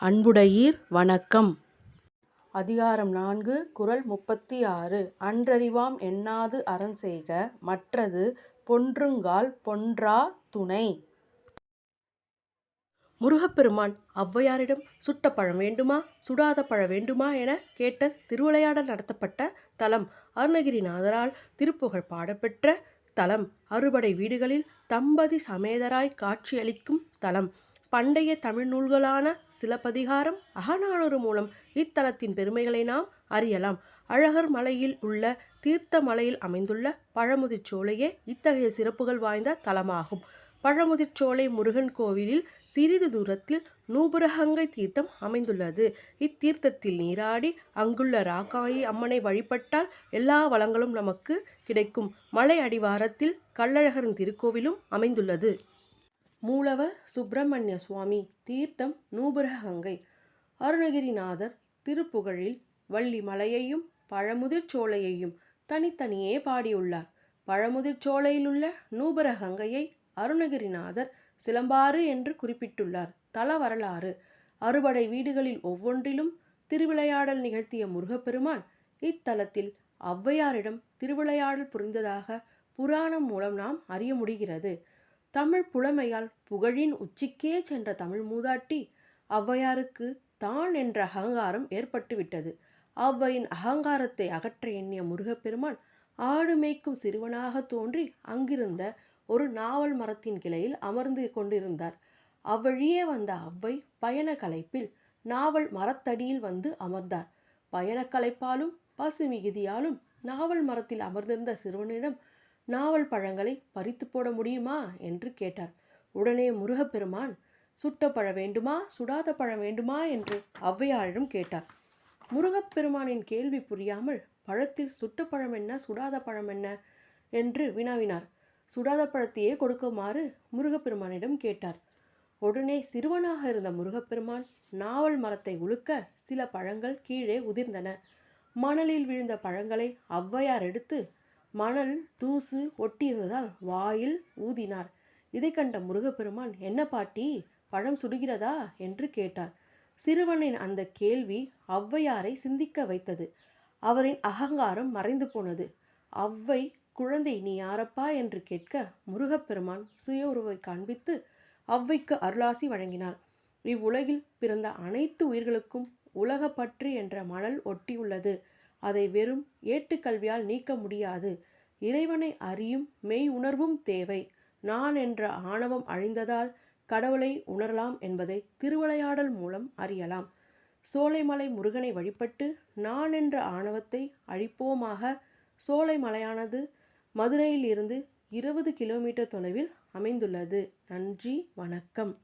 அன்புடையீர் வணக்கம். அதிகாரம் நான்கு குரல் முப்பத்தி ஆறு அன்றறிவாம் என்னாது அறஞ்செய்க மற்றது பொன்றுங்கால் பொன்றா துணை. முருகப்பெருமான் ஔவையாரிடம் சுட்ட பழம் வேண்டுமா சுடாத பழம் வேண்டுமா என கேட்ட திருவிளையாடல் நடத்தப்பட்ட தலம் அருணகிரிநாதரால் திருப்புகழ் பாடப்பெற்ற தலம் அறுபடை வீடுகளில் தம்பதி சமேதராய் காட்சியளிக்கும் தலம். பண்டைய தமிழ் நூல்களான சிலப்பதிகாரம் அகநானூறு மூலம் இத்தலத்தின் பெருமைகளை நாம் அறியலாம். அழகர் மலையில் உள்ள தீர்த்த மலையில் அமைந்துள்ள பழமுதிர்ச்சோலையே இத்தகைய சிறப்புகள் வாய்ந்த தலமாகும். பழமுதிர்ச்சோலை முருகன் கோவிலில் சிறிது தூரத்தில் நூபுரகங்கை தீர்த்தம் அமைந்துள்ளது. இத்தீர்த்தத்தில் நீராடி அங்குள்ள ராக்காயி அம்மனை வழிபட்டால் எல்லா வளங்களும் நமக்கு கிடைக்கும். மலை அடிவாரத்தில் கள்ளழகரின் திருக்கோவிலும் அமைந்துள்ளது. மூலவர் சுப்பிரமணிய சுவாமி தீர்த்தம் நூபுரகங்கை அருணகிரிநாதர் திருப்புகழில் வள்ளி மலையையும் பழமுதிர் சோலையையும் தனித்தனியே பாடியுள்ளார். பழமுதிர் சோலையிலுள்ள நூபுரகங்கையை அருணகிரிநாதர் சிலம்பாறு என்று குறிப்பிட்டுள்ளார். தல வரலாறு. அறுபடை வீடுகளில் ஒவ்வொன்றிலும் திருவிளையாடல் நிகழ்த்திய முருகப்பெருமான் இத்தலத்தில் ஔவையாரிடம் திருவிளையாடல் புரிந்ததாக புராணம் மூலம் நாம் அறிய முடிகிறது. தமிழ் புலமையால் புகழின் உச்சிக்கே சென்ற தமிழ் மூதாட்டி ஔவையாருக்கு தான் என்ற அகங்காரம் ஏற்பட்டுவிட்டது. ஔவையின் அகங்காரத்தை அகற்ற எண்ணிய முருகப்பெருமான் ஆடு மேய்க்கும் சிறுவனாக தோன்றி அங்கிருந்த ஒரு நாவல் மரத்தின் கிளையில் அமர்ந்து கொண்டிருந்தார். அவ்வழியே வந்த அவ்வை பயண கலைப்பில் நாவல் மரத்தடியில் வந்து அமர்ந்தார். பயணக்கலைப்பாலும் பசு மிகுதியாலும் நாவல் மரத்தில் அமர்ந்திருந்த சிறுவனிடம் நாவல் பழங்களை பறித்து போட முடியுமா? என்று கேட்டார். உடனே முருகப்பெருமான் சுட்ட பழம் வேண்டுமா? சுடாத பழம் வேண்டுமா? என்று ஔவையாரிடம் கேட்டார். முருகப்பெருமானின் கேள்வி புரியாமல் பழத்தில் சுட்ட பழம் என்ன? சுடாத பழம் என்ன? என்று வினாவினார். சுடாத பழத்தையே கொடுக்குமாறு? முருகப்பெருமானிடம் கேட்டார். உடனே சிறுவனாக இருந்த முருகப்பெருமான் நாவல் மரத்தை உழுக்க சில பழங்கள் கீழே உதிர்ந்தன. மணலில் விழுந்த பழங்களை ஔவையார் எடுத்து மணல் தூசு ஒட்டியிருந்ததால் வாயில் ஊதினார். இதை கண்ட முருகப்பெருமான் என்ன பாட்டி பழம் சுடுகிறதா? என்று கேட்டார். சிறுவனின் அந்த கேள்வி ஔவையாரை சிந்திக்க வைத்தது. அவரின் அகங்காரம் மறைந்து போனது. அவ்வை குழந்தை நீ யாரப்பா? என்று கேட்க முருகப்பெருமான் சுய உருவை காண்பித்து அவ்வைக்கு அருளாசி வழங்கினார். இவ்வுலகில் பிறந்த அனைத்து உயிர்களுக்கும் உலகப்பற்று என்ற மணல் ஒட்டியுள்ளது. அதை வெறும் ஏட்டுக்கல்வியால் நீக்க முடியாது. இறைவனை அறியும் மெய் உணர்வும் தேவை. நான் என்ற ஆணவம் அழிந்ததால் கடவுளை உணரலாம் என்பதை திருவிளையாடல் மூலம் அறியலாம். சோலைமலை முருகனை வழிபட்டு நான் என்ற ஆணவத்தை அழிப்போமாக. சோலைமலையானது மதுரையிலிருந்து இருபது கிலோமீட்டர் தொலைவில் அமைந்துள்ளது. நன்றி வணக்கம்.